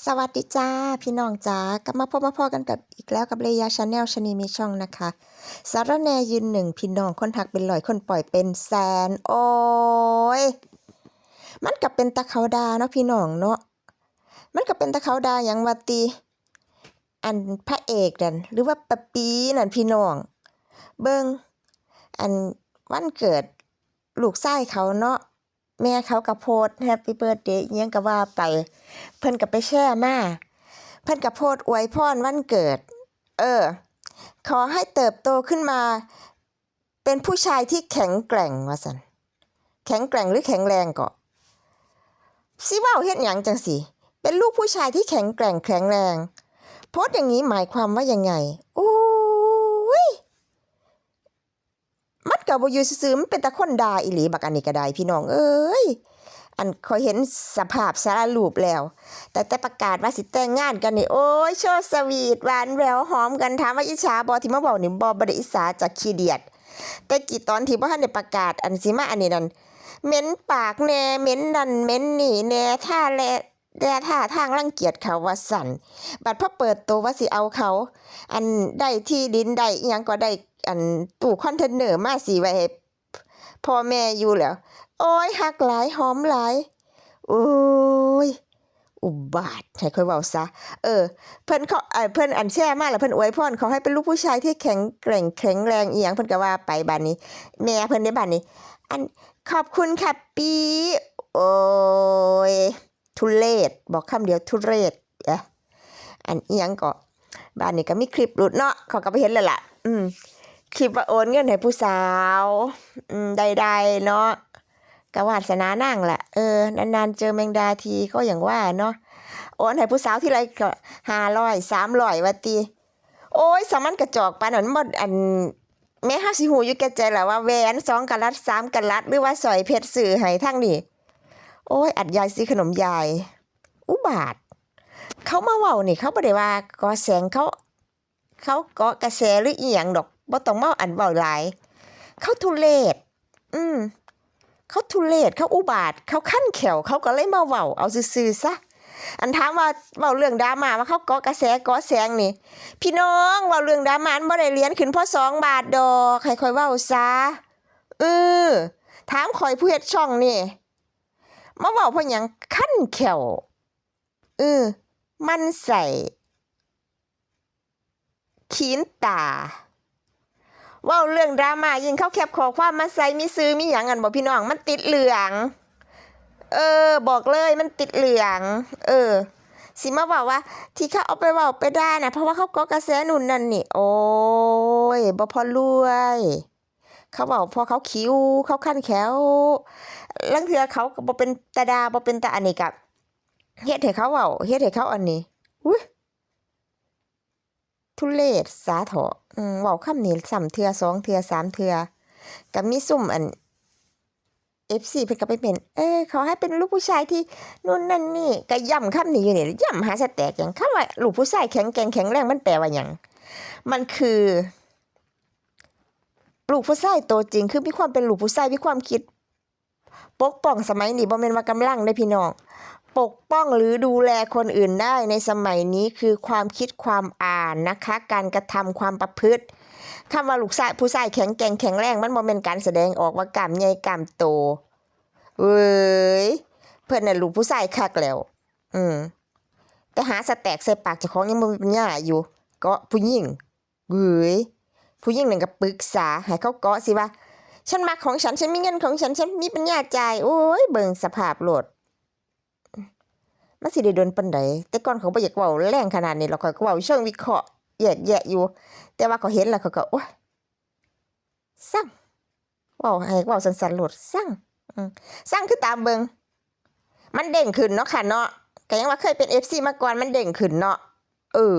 สวัสดีจ้า พี่น้องจ้ากลับมาพบมาพอกันกับอีกแล้วกับเลยาชาแนลชนีมีช่องนะคะ สารแนยืนหนึ่งพี่น้องคนหักเป็นลอยคนปล่อยเป็นแสน โอ้ย มันกับเป็นตะเขาดาเนาะพี่น้องเนาะมันกับเป็นตะเขาดาอย่างวัตีอันพระเอกนั่นหรือว่าปะปีนั่นพี่น้อง เบิงอันวันเกิดลูกชายเขาเนาะ แม่เขากับโพสแฮปปี้เบิร์ดเดย์ยังก็ว่าไป เพิ่นก็ไปแช่มาเพิ่นก็โพสต์อวยพรวันเกิด เออ ขอให้เติบโตขึ้นมา เป็นผู้ชายที่แข็งแกร่งว่าสันแข็งแกร่งหรือแข็งแรงก็สิว่าเฮ็ดหยังจังสิเป็นลูกผู้ชายที่แข็งแกร่งแข็งแรง โพสอย่างนี้หมายความว่ายังไง โอ้ย มันก็บ่อยู่ซื่อมันเป็นตะคนด่าอีหลีบักอันนี้ก็ได้พี่น้องเอ้ยอันคอยเห็นสภาพสารรูปแล้ว แต่แต่ประกาศว่าสิแต่งงานกันนี่โอ้ยโชว์สวีทหวานแหววหอมกันถามว่าอิจฉาบอที่มาบอกนี่บอบไดอิสาจากขี้เดียด แต่กี่ตอนที่บ่ทันได้ประกาศอันสิมาอันนี้นั่นเหม็นปากแน่เหม็นนั่นเหม็นนี่แน่ท่าแล แด่ท่าทางรังเกียจเขาว่าสั่น บัดพอเปิดตัวว่าสิเอาเขา อันได้ที่ดินได้อิหยังก็ได้อันตู้คอนเทนเนอร์มาสิไว้ให้พ่อแม่อยู่แล้ว โอ้ยหักหลายหอมหลายโอ้ย อุบาทให้ค่อยเว้าซะ เออ เพิ่นเขาเออเพิ่นอันแช่มากแล้วเพิ่นอวยพรเขอให้เป็นลูกผู้ชายที่แข็งแกร่งแข็งแรงเอียงเพิ่นก็ว่าไปบัดนี้ แม่เพิ่นได้บัดนี้ อันขอบคุณค่ะปีโอ้ย ทุเรศบอกคำเดียวทุเรศเอะอันเอียงก็บ้านนี้ก็มีคลิปหลุดเนาะเขาก็ไปเห็นแล้วล่ะ อืมคลิปว่าโอนเงินให้ผู้สาว อืมใดๆเนาะกวาดสนานั่งแหละเออนานๆเจอแมงดาทีก็อย่างว่าเนาะโอนให้ผู้สาวที่ไรก็ห้าร้อยสามร้อยว่าตีโอ้ยสามันกระจอกปานนั้นบ่อันแม่ห้าสิหูอยู่แก่ใจแหละว่าแหวนสองกะลัดสามกะลัดหรือว่าสอยเพชรสื่อให้ทั้งนี่ โอ้ยอัดยายซื้อขนมยาย อุบาท เขามาเว้านี่ เขาบ่ได้ว่าก่อแสงเขา เขากาะกระแสหรืออีหยังดอกบ่ต้องมาอันเว้าหลาย เขาทุเลศอืมเขาทุเลศเขาอุบาท เขาขั้นแขวเขาก็เลยมาเว้าเอาซื่อๆซะอันถามว่าเว้าเรื่องดราม่าว่าเขากาะกระแสกาะแสงนี่ พี่น้องเว้าเรื่องดราม่าอันบ่ได้เหรียญขึ้นพราะสองบาทดอกให้ค่อยเว้าซะเออถามข่อยผู้เฮ็ดช่องนี่ มาเว้าเพราะหยังขั้นแขวเออ มันใส่ขีนตาว่าเรื่องดราม่ายิงเข้าแคปขอความมาใส่มีซื้อมีหยังกันบอกพี่น้องมันติดเหลือง เออ บอกเลยมันติดเหลือง เออ สิมาบอกว่า ที่เขาเอาไปเว่าไปได้นะเพราะว่าเขาก็กระแสหนุนนั่นนี่ โอ้ยบ่พอรวย เขาบอกพอเขาคิ้วเขาขั้นแขว ลังเทือเขาก็บ่เป็นตาดาบ่เป็นตาอันนี้กับเฮ็ดให้เขาเว้าเฮ็ดให้เขาอันนี้อุ้ยทุเลศสาเถาะอืมเว้าคำนี้ซ้ำเทือสองเทือสามเทือก็มีซุ่มอัน FC เพิ่นก็ไปเป็น เออขอให้เป็นลูกผู้ชายที่นู่นนั่นนี่ก็ย้ำคำนี้อยู่นี่ย้ำหาสแตกหยังคำว่าลูกผู้ชายแข็งแกร่งแข็งแรงมันแปลว่าหยังมันคือลูกผู้ชายตัวจริงคือมีความเป็นลูกผู้ชายมีความคิด ปกป้องสมัยนี้บ่แม่นว่ากำลังได้พี่น้อง ปกป้องหรือดูแลคนอื่นได้ในสมัยนี้คือความคิดความอ่านนะคะ การกระทำความประพฤติคำว่าลูกชายผู้ชายแข็งแกร่งแข็งแรงมันบ่แม่นการแสดงออกว่ากล้ามใหญ่กล้ามโตเว้ยเพิ่นน่ะลูกผู้ชายคักแล้ว อืมแต่หาสแต็กใส่ปากเจ้าของยังบ่มีปัญญาอยู่กาะผู้หญิงเว้ยผู้หญิงนั่นก็ปรึกษาให้เขาเกาะสิว่า ฉันมักของฉันฉันมีเงินของฉันฉันมีปัญญาจ่ายโอ้ยเบิ่งสภาพโลดมันสิได้โดนปานใดแต่ก่อนเขาบ่อยากเว้าแรงขนาดนี้หรอกเขาก็เว้าเชิงวิเคราะห์แยกแยะอยู่ แต่ว่าเขาเห็นแล้วเขาก็โอ๊ยสั่งเว้าให้เว้าสั้นๆโลดสั่งสั่งคือตามเบิงมันเด้งขึ้นเนาะค่ะเนาะก็ยังว่าเคยเป็น FC มาก่อนมันเด้งขึ้นเนาะเออ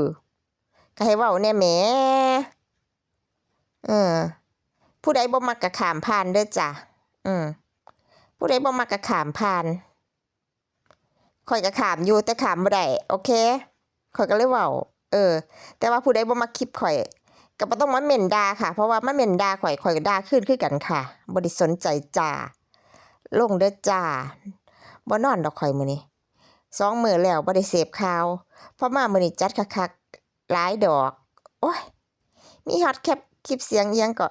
ก็ให้เว้าแน่แหมเออ ผู้ใดบ่มักก็ข้ามผ่านเด้อจ้ะอืมผู้ใดบ่มักก็ข้ามผ่านข่อยก็ขามอยู่แต่ขามบ่ได้โอเคข่อยก็เลยเว้าเออ แต่ว่าผู้ใดบ่มาคลิปข่อยก็บ่ต้องมาเม่นด่าค่ะ เพราะว่ามาเม่นด่าข่อยข่อยก็ด่าขึ้นคือกันค่ะบ่ได้สนใจจ้าลงเด้อจ้าบ่นอนดอกข่อยมื้อนี้สองมื้อแล้วบ่ได้เสพข่าวพอมามื้อนี้จัดคักๆหลายดอก โอ้ยมีฮอตแคป คลิปเสียงอิหยังก็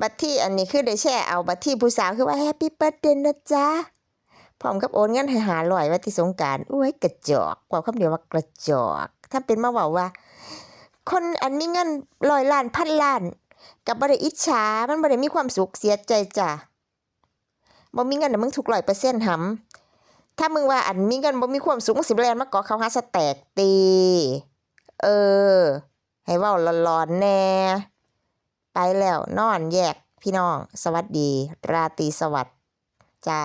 บัดที่อันนี้คือได้แชร์เอาบัดที่ผู้สาวคือว่าแฮปปี้เบิร์ดเดย์นะจ๊ะพร้อมกับโอนเงินให้หาร้อยว่าที่สงการอุ้ยกระจอกกว่าคำเดียวว่ากระจอก ถ้าเป็นมาเว้าว่า คนอันมีเงินร้อยล้านพันล้าน กับบ่ได้อิจฉามันบ่ได้มีความสุขเสียใจจ้ะบ่มีเงินน่มึงถูกร้อยเปอร์เซ็นต์หำถ้ามึงว่าอันมีเงินบ่มีความสุขมึงสิบแลนมากาะเขาหาสแตกตี เออ ให้ว้าร้อนๆแน่ ไปแล้วนอนแยกพี่น้อง สวัสดี ราตรีสวัสดิ์จ้า